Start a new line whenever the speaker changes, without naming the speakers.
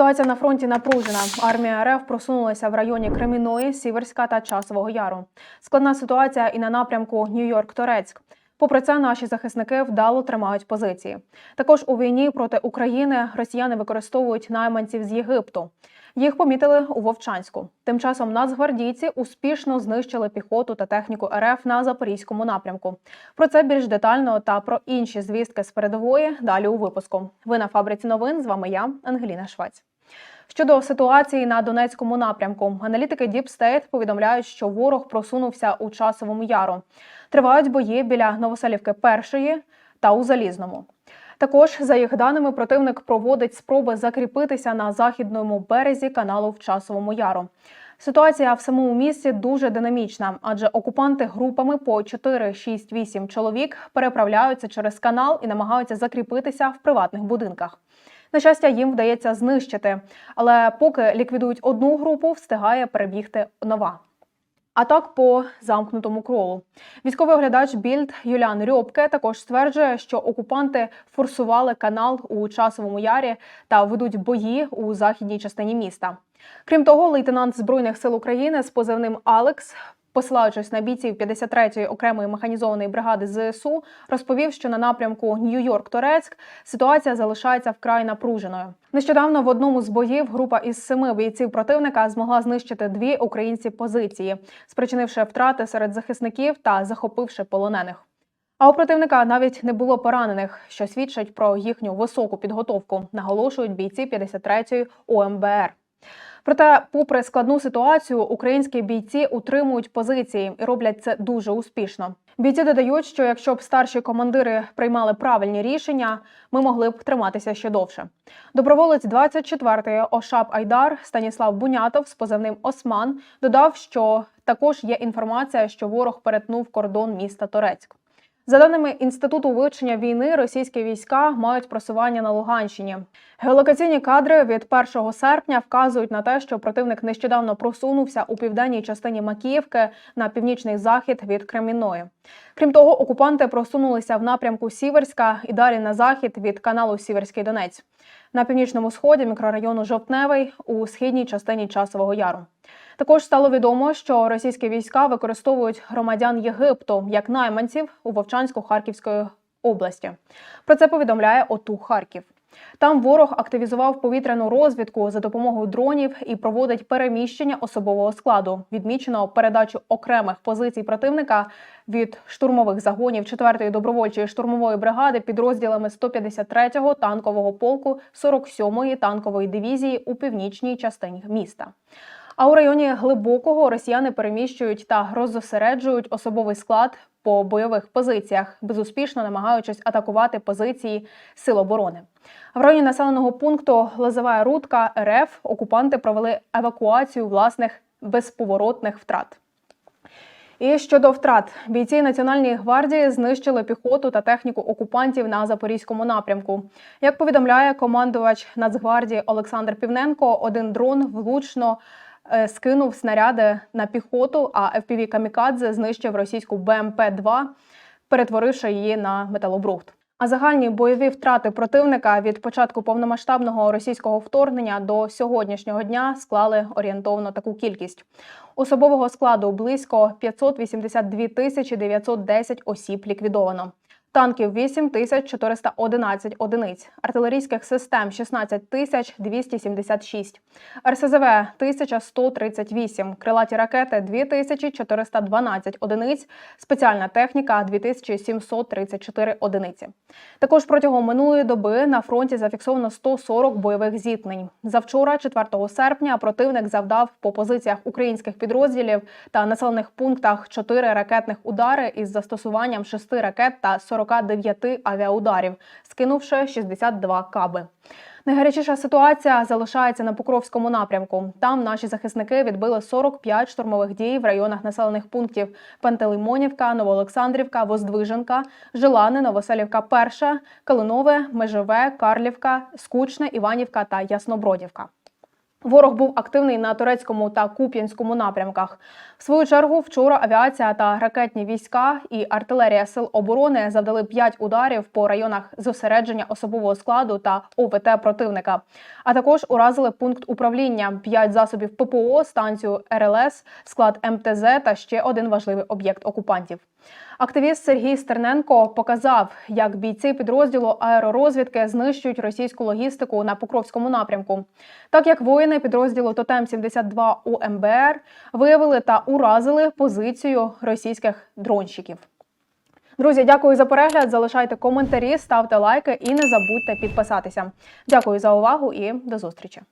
Ситуація на фронті напружена. Армія РФ просунулася в районі Креміної, Сіверська та Часового Яру. Складна ситуація і на напрямку Нью-Йорк-Торецьк. Попри це, наші захисники вдало тримають позиції. Також у війні проти України росіяни використовують найманців з Єгипту. Їх помітили у Вовчанську. Тим часом нацгвардійці успішно знищили піхоту та техніку РФ на запорізькому напрямку. Про це більш детально та про інші звістки з передової далі у випуску. Ви на фабриці новин. З вами я, Ангеліна Швець. Щодо ситуації на Донецькому напрямку, аналітики Deep State повідомляють, що ворог просунувся у часовому яру. Тривають бої біля Новоселівки першої та у Залізному. Також, за їх даними, противник проводить спроби закріпитися на західному березі каналу в часовому яру. Ситуація в самому місті дуже динамічна, адже окупанти групами по 4, 6, 8 чоловік переправляються через канал і намагаються закріпитися в приватних будинках. На щастя, їм вдається знищити, але поки ліквідують одну групу, встигає перебігти нова. А так по замкнутому кролу. Військовий оглядач Більд Юліан Рьобке також стверджує, що окупанти форсували канал у часовому ярі та ведуть бої у західній частині міста. Крім того, лейтенант збройних сил України з позивним Алекс. Посилаючись на бійців 53-ї окремої механізованої бригади ЗСУ, розповів, що на напрямку Нью-Йорк-Торецьк ситуація залишається вкрай напруженою. Нещодавно в одному з боїв група із семи бійців противника змогла знищити дві українці позиції, спричинивши втрати серед захисників та захопивши полонених. А у противника навіть не було поранених, що свідчить про їхню високу підготовку, наголошують бійці 53-ї ОМБР. Проте, попри складну ситуацію, українські бійці утримують позиції і роблять це дуже успішно. Бійці додають, що якщо б старші командири приймали правильні рішення, ми могли б триматися ще довше. Доброволець 24-ї Ошап Айдар Станіслав Бунятов з позивним Осман додав, що також є інформація, що ворог перетнув кордон міста Торецьк. За даними інституту вивчення війни, російські війська мають просування на Луганщині. Геолокаційні кадри від 1 серпня вказують на те, що противник нещодавно просунувся у південній частині Макіївки на північний захід від Кремінної. Крім того, окупанти просунулися в напрямку Сіверська і далі на захід від каналу Сіверський Донець. На північному сході мікрорайону Жовтневий у східній частині Часового Яру. Також стало відомо, що російські війська використовують громадян Єгипту як найманців у Вовчанську-Харківської області. Про це повідомляє ОТУ Харків. Там ворог активізував повітряну розвідку за допомогою дронів і проводить переміщення особового складу. Відмічено передачу окремих позицій противника від штурмових загонів 4-ї добровольчої штурмової бригади підрозділами 153-го танкового полку 47-ї танкової дивізії у північній частині міста. А у районі глибокого росіяни переміщують та роззосереджують особовий склад по бойових позиціях, безуспішно намагаючись атакувати позиції сил оборони. В районі населеного пункту Лозова Рудка РФ окупанти провели евакуацію власних безповоротних втрат. І щодо втрат, бійці Національної гвардії знищили піхоту та техніку окупантів на запорізькому напрямку. Як повідомляє командувач Нацгвардії Олександр Півненко, один дрон влучно скинув снаряди на піхоту, а FPV Камікадзе знищив російську БМП-2, перетворивши її на металобрухт. А загальні бойові втрати противника від початку повномасштабного російського вторгнення до сьогоднішнього дня склали орієнтовно таку кількість. Особового складу близько 582 тисячі 910 осіб ліквідовано. Танків 8 тисяч 411 одиниць, артилерійських систем 16 тисяч 276, РСЗВ 1138, крилаті ракети 2412 одиниць, спеціальна техніка 2734 одиниці. Також протягом минулої доби на фронті зафіксовано 140 бойових зіткнень. Завчора, 4 серпня, противник завдав по позиціях українських підрозділів та населених пунктах 4 ракетних удари із застосуванням 6 ракет та 40 49 авіаударів, скинувши 62 каби. Найгарячіша ситуація залишається на Покровському напрямку. Там наші захисники відбили 45 штурмових дій в районах населених пунктів Пантелеймонівка, Новоолександрівка, Воздвиженка, Жилани, Новоселівка, Перша, Калинове, Межове, Карлівка, Скучне, Іванівка та Яснобродівка. Ворог був активний на турецькому та куп'янському напрямках. В свою чергу, вчора авіація та ракетні війська і артилерія сил оборони завдали 5 ударів по районах зосередження особового складу та ОВТ противника. А також уразили пункт управління, 5 засобів ППО, станцію РЛС, склад МТЗ та ще один важливий об'єкт окупантів. Активіст Сергій Стерненко показав, як бійці підрозділу аеророзвідки знищують російську логістику на Покровському напрямку. Так як воїни підрозділу Тотем 72 УМБР виявили та уразили позицію російських дронщиків. Друзі, дякую за перегляд. Залишайте коментарі, ставте лайки і не забудьте підписатися. Дякую за увагу і до зустрічі.